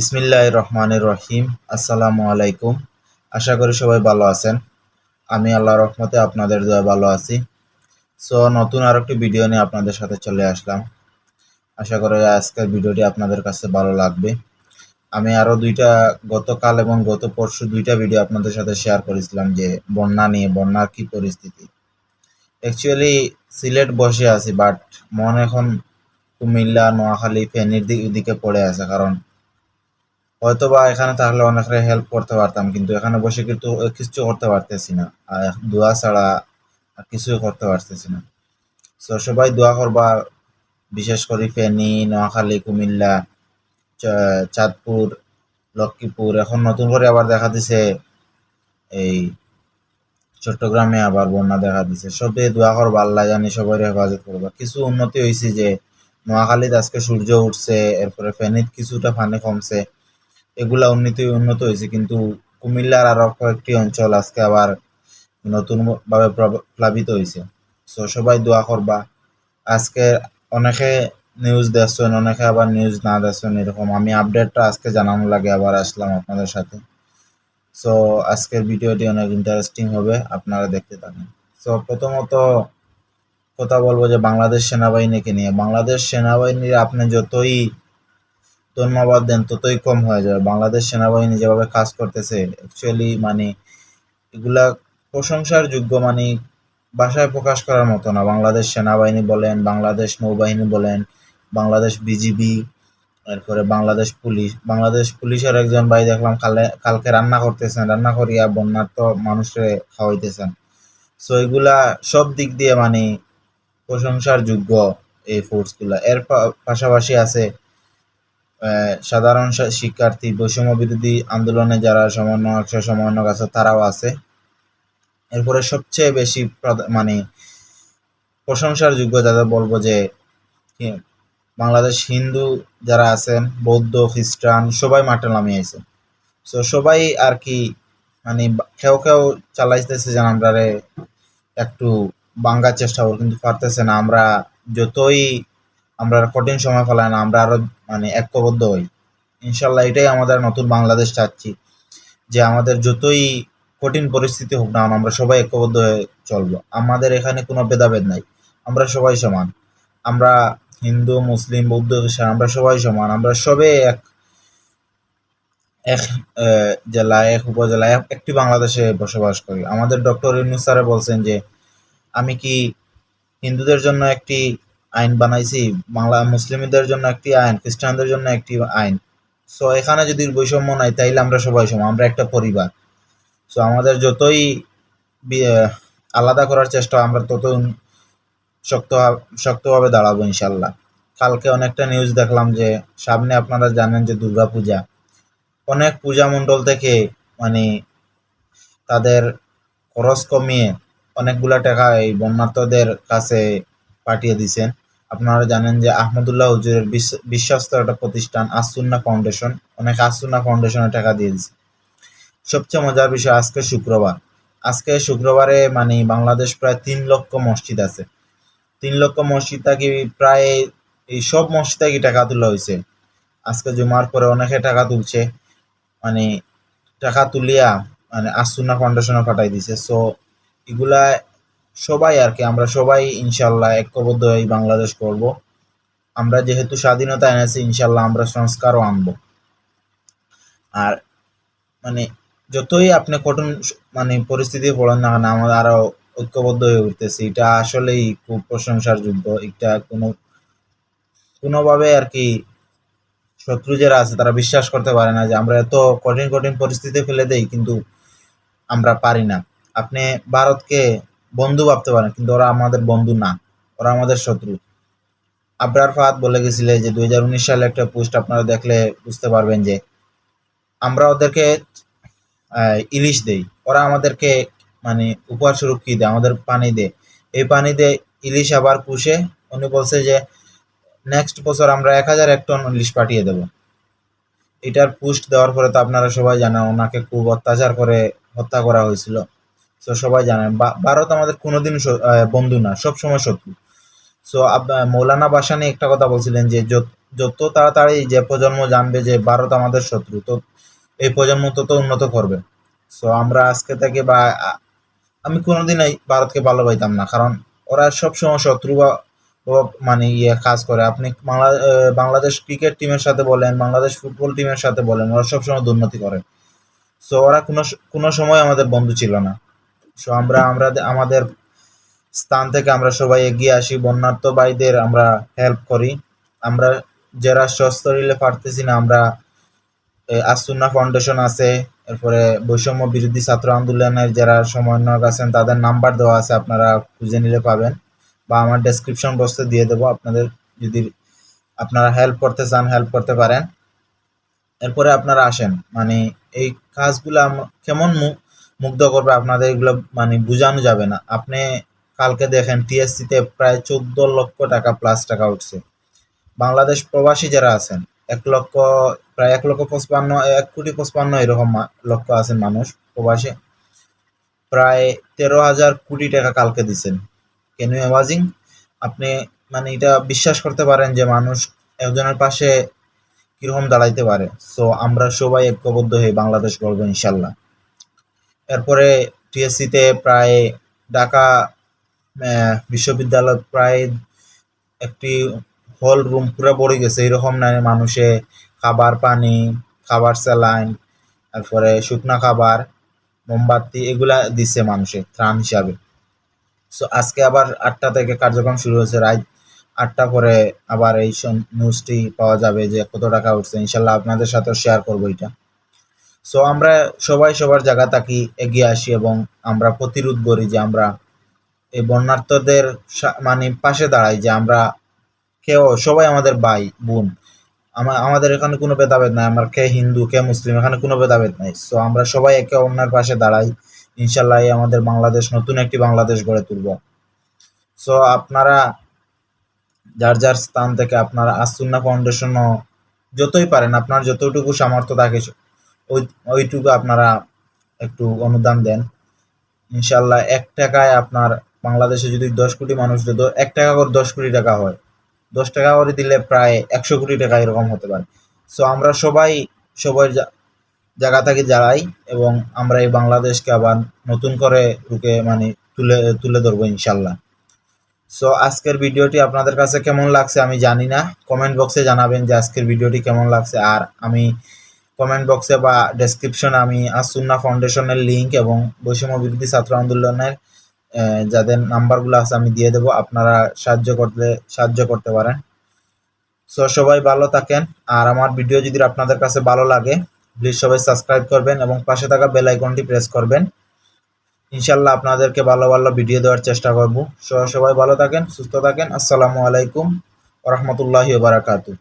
বিসমিল্লাহ রহমানির রহিম আসসালামু আলাইকুম। আশা করি সবাই ভালো আছেন। আমি আল্লাহ রহমতে আপনাদের দয়া ভালো আছি। সো, নতুন আর একটি ভিডিও নিয়ে আপনাদের সাথে চলে আসলাম। আশা করি আজকের ভিডিওটি আপনাদের কাছে ভালো লাগবে। আমি আরও দুইটা, গতকাল এবং গত পরশু দুইটা ভিডিও আপনাদের সাথে শেয়ার করেছিলাম যে বন্যা নিয়ে, বন্যার কি পরিস্থিতি। অ্যাকচুয়ালি সিলেট বসে আছি, বাট মন এখন কুমিল্লা, নোয়াখালী, ফেনীর দিক দিকে পড়ে আছে। কারণ হয়তো বা এখানে থাকলে অনেকটা হেল্প করতে পারতাম, কিন্তু এখানে বসে কিন্তু কিছু করতে পারতেছি না। আর দোয়া ছাড়া আর কিছুই করতে পারতেছি না। তো সবাই দোয়া করবা, বিশেষ করে ফেনী, নোয়াখালী, কুমিল্লা চাঁদপুর, লক্ষ্মীপুর। এখন নতুন করে আবার দেখা দিছে, এই চট্টগ্রামে আবার বন্যা দেখা দিছে। সবে দোয়া করবা, আল্লাহ জানি সবাই হেফাজত করবা। কিছু উন্নতি হয়েছে যে, নোয়াখালীতে আজকে সূর্য উঠছে, এরপরে ফেনীত কিছুটা পানি কমছে। এগুলা উন্নতি, উন্নত হয়েছে, কিন্তু কুমিল্লার আরও কয়েকটি অঞ্চল আজকে আবার নতুনভাবে প্লাবিত হয়েছে। সো সবাই দোয়া করবা। আজকে অনেকে নিউজ দেখছেন, অনেকে আবার নিউজ না দেখছেন, এরকম। আমি আপডেটটা আজকে জানানো লাগে আবার আসলাম আপনাদের সাথে। সো আজকের ভিডিওটি অনেক ইন্টারেস্টিং হবে, আপনারা দেখতে থাকেন। সো প্রথমত কথা বলব যে বাংলাদেশ সেনাবাহিনীকে নিয়ে। বাংলাদেশ সেনাবাহিনীর আপনি যতই ধন্যবাদ দেন, ততই কম হয়ে যাবে। বাংলাদেশ সেনাবাহিনী যেভাবে কাজ করতেছে অ্যাকচুয়ালি মানে এগুলা প্রশংসার যোগ্য মানে ভাষায় প্রকাশ করার মতো না। বাংলাদেশ সেনাবাহিনী বলেন, বাংলাদেশ নৌবাহিনী বলেন, বাংলাদেশ বিজিবি, এরপরে বাংলাদেশ পুলিশ। বাংলাদেশ পুলিশের একজন ভাই দেখলাম কালে, কালকে রান্না করতেছেন, রান্না করিয়া বন্যার্ত মানুষে খাওয়াইতেছেন। সো এগুলা সব দিক দিয়ে মানে প্রশংসার যোগ্য এই ফোর্সগুলা এর পাশাপাশি আছে সাধারণ শিক্ষার্থী, বৈষম্য বিরোধী আন্দোলনে যারা সমন্বয়ক সহ সমন্বয়ক আছে, তারাও আছে। এরপরে সবচেয়ে বেশি মানে প্রশংসার যোগ্য যাদের বলব যে বাংলাদেশ হিন্দু যারা আছেন, বৌদ্ধ, খ্রিস্টান, সবাই মাঠে নামিয়েছে তো সবাই আর কি মানে কেউ কেউ চালাইতেছে যেন আমরা একটু বাঙ্গার চেষ্টা করি, কিন্তু পারতেছে না। আমরা যতই আমরা আর কঠিন সময় ফেলাই না, আমরা আরও মানে ঐক্যবদ্ধ হই। ইনশাল্লাহ এটাই আমাদের নতুন বাংলাদেশ চাচ্ছি, যে আমাদের যতই কঠিন পরিস্থিতি হোক না আমরা সবাই ঐক্যবদ্ধ হয়ে চলবো। আমাদের এখানে কোনো ভেদাভেদ নাই, আমরা সবাই সমান। আমরা হিন্দু, মুসলিম, বৌদ্ধ, খ্রিস্টান, আমরা সবাই সমান, আমরা সবে এক এক জেলায় এক উপজেলায় একটি বাংলাদেশে বসবাস করি। আমাদের ডক্টর ইউনুস স্যারে বলছেন যে, আমি কি হিন্দুদের জন্য একটি আইন বানাইছি, বাংলা মুসলিমদের জন্য একটি আইন, খ্রিস্টানদের জন্য একটি আইন। সো এখানে যদি বৈষম্য নাই, তাইলে আমরা সবাই সমান, আমরা একটা পরিবার। সো আমাদের যতই আলাদা করার চেষ্টা, আমরা তত শক্ত শক্তভাবে দাঁড়াবো, ইনশাল্লাহ। কালকে অনেকটা নিউজ দেখলাম যে, সামনে আপনারা জানেন যে দুর্গা পূজা অনেক পূজা মণ্ডল থেকে মানে তাদের খরচ কমিয়ে অনেকগুলা টাকা এই বন্যার্থদের কাছে পাঠিয়ে দিছেন। আপনারা জানেন যে আহমদুল্লাহ হুজুরের বিশ্ব- বিশ্বস্ত একটা প্রতিষ্ঠান আসুন্না ফাউন্ডেশন। অনেক আসুন্না ফাউন্ডেশনে টাকা দিয়ে দিছে। সবচেয়ে মজার বিষয়, আজকে শুক্রবার। আজকে শুক্রবারে মানে বাংলাদেশ প্রায় তিন লক্ষ মসজিদ আছে। তিন লক্ষ মসজিদ থেকে প্রায় এই সব মসজিদ থেকে টাকা তোলা হয়েছে আজকে জুমার পরে অনেকে টাকা তুলছে। মানে টাকা তুলিয়া মানে আসুনা ফাউন্ডেশনে পাঠাই দিছে। সো এগুলা সবাই আর কি, আমরা সবাই ইনশাল্লাহ ঐক্যবদ্ধ হয়ে বাংলাদেশ করব। আমরা যেহেতু স্বাধীনতা এনেছি, ইনশাল্লাহ আমরা সংস্কারও আনব। আর মানে যতই আপনি কঠিন মানে পরিস্থিতি পড়েন না কেন, আমরা আরও ঐক্যবদ্ধ হয়ে উঠতেছি। এটা আসলেই খুব প্রশংসার যোগ্য এটা কোনো, কোনোভাবে আর কি শত্রু যারা আছে, তারা বিশ্বাস করতে পারে না যে আমরা এত কঠিন কঠিন পরিস্থিতি ফেলে দেই, কিন্তু আমরা পারি না। আপনি ভারতকে বন্ধু ভাবতে পারেন কিন্তু ওরা আমাদের বন্ধু না, ওরা আমাদের শত্রু। আবরার ফাহাদ বলে গেছিলে যে, দুই হাজার উনিশ সালে একটা পোস্ট আপনারা দেখলে বুঝতে পারবেন যে, আমরা ওদেরকে ইলিশ দেই, ওরা আমাদেরকে মানে উপহার স্বরূপ দেয়, আমাদের পানি দেয়। এই পানি দিয়ে ইলিশ আবার পুষে, উনি বলছে যে নেক্সট বছর আমরা এক হাজার এক টন ইলিশ পাঠিয়ে দেব। এটার পুষ্ট দেওয়ার পরে তো আপনারা সবাই জানেন, ওনাকে খুব অত্যাচার করে হত্যা করা হয়েছিল। তো সবাই জানেন ভারত আমাদের কোনোদিন বন্ধু না সব সময় শত্রু সো মৌলানা বাসানি একটা কথা বলছিলেন যে, যত- তাড়াতাড়ি যে প্রজন্ম জানবে যে ভারত আমাদের শত্রু, তো এই প্রজন্ম তত উন্নত করবে। সো আমরা আজকে থেকে বা আমি কোনোদিনই ভারতকে ভালোবাসতাম না, কারণ ওরা সবসময় শত্রু বা মানে ইয়ে কাজ করে। আপনি বাংলা বাংলাদেশ ক্রিকেট টিমের সাথে বলেন, বাংলাদেশ ফুটবল টিমের সাথে বলেন, ওরা সবসময় দুর্নীতি করে। সো ওরা কোনো কোনো সময় আমাদের বন্ধু ছিল না। সো আমরা আমরা আমাদের স্থান থেকে আমরা সবাই এগিয়ে আসি বন্যার্থ ভাইদের আমরা হেল্প করি। আমরা যারা সস্তরিলে পারতেছি না, আমরা আসুন্না ফাউন্ডেশন আছে, এরপরে বৈষম্য বিরোধী ছাত্র আন্দোলনের যারা সমন্বয়ক আছেন, তাদের নাম্বার দেওয়া আছে, আপনারা খুঁজে নিলে পাবেন। বা আমার ডেসক্রিপশন বক্সে দিয়ে দেবো, আপনাদের যদি আপনারা হেল্প করতে চান হেল্প করতে পারেন। এরপরে আপনারা আসেন মানে এই কাজগুলো কেমন মুগ্ধ করবে, আপনাদের এগুলো মানে বোঝানো যাবে না। আপনি কালকে দেখেন টিএসসিতে প্রায় চোদ্দ লক্ষ টাকা প্লাস টাকা উঠছে। বাংলাদেশ প্রবাসী যারা আছেন, এক লক্ষ, প্রায় এক লক্ষ পঁচপান্ন, এক কোটি পঁচপান্ন এরকম লক্ষ আছেন মানুষ প্রবাসী। প্রায় তেরো হাজার কোটি টাকা কালকে দিছেন। কেন অ্যামাজিং আপনি মানে এটা বিশ্বাস করতে পারেন যে মানুষ একজনের পাশে কীরকম দাঁড়াইতে পারে। সো আমরা সবাই ঐক্যবদ্ধ হয়ে বাংলাদেশ গড়বো ইনশাল্লাহ। এরপরে টিএসসিতে প্রায় ঢাকা বিশ্ববিদ্যালয় প্রায় একটি হল রুম পুরো পড়ে গেছে। এরকম না মানুষে খাবার পানি, খাবার স্যালাইন, তারপরে শুকনা খাবার, মোমবাতি এগুলা দিচ্ছে মানুষে ত্রাণ হিসাবে। সো আজকে আবার আটটা থেকে কার্যক্রম শুরু হয়েছে। রাত আটটা পরে আবার এই নিউজটি পাওয়া যাবে যে কত টাকা উঠছে। ইনশাল্লাহ আপনাদের সাথেও শেয়ার করব এটা। সো আমরা সবাই সবার জায়গা থাকি, এগিয়ে আসি এবং আমরা প্রতিরোধ করি যে আমরা এই বন্যার্থদের মানে পাশে দাঁড়াই, যে আমরা কেউ, সবাই আমাদের ভাই, বোন। আমাদের এখানে কোনো ভেদাভেদ নাই, আমার কে হিন্দু, কে মুসলিম, এখানে কোনো ভেদাভেদ নাই। সো আমরা সবাই একে অন্যের পাশে দাঁড়াই, ইনশাল্লাহ আমাদের বাংলাদেশ, নতুন একটি বাংলাদেশ গড়ে তুলব। সো আপনারা যার যার স্থান থেকে আপনারা আসুন্না ফাউন্ডেশনও যতই পারেন, আপনার যতটুকু সামর্থ্য থাকে ওই, ওইটুকু আপনারা একটু অনুদান দেন। ইনশাল্লাহ এক টাকায় আপনার বাংলাদেশে যদি দশ কোটি মানুষ যদি এক টাকা করে দশ কোটি টাকা হয়, দশ টাকা করে দিলে প্রায় একশো কোটি টাকা এরকম হতে পারে। সো আমরা সবাই সবাই জায়গা থেকে যারাই এবং আমরা এই বাংলাদেশকে আবার নতুন করে রুকে মানে তুলে তুলে ধরবো ইনশাল্লাহ সো আজকের ভিডিওটি আপনাদের কাছে কেমন লাগছে আমি জানি না। কমেন্ট বক্সে জানাবেন যে আজকের ভিডিওটি কেমন লাগছে। আর আমি কমেন্ট বক্সে বা ডেসক্রিপশনে আমি আসুন্না ফাউন্ডেশনের লিংক এবং বৈষম্য বিরোধী ছাত্র আন্দোলনের যাদের নাম্বারগুলো আছে আমি দিয়ে দেবো, আপনারা সাহায্য করতে সাহায্য করতে পারেন। সো সবাই ভালো থাকেন। আর আমার ভিডিও যদি আপনাদের কাছে ভালো লাগে প্লিজ সবাই সাবস্ক্রাইব করবেন এবং পাশে থাকা বেল আইকনটি প্রেস করবেন। ইনশাল্লাহ আপনাদেরকে ভালো ভালো ভিডিও দেওয়ার চেষ্টা করব। সবাই ভালো থাকেন, সুস্থ থাকেন। আসসালামু আলাইকুম রহমতুল্লাহি বারাকাতু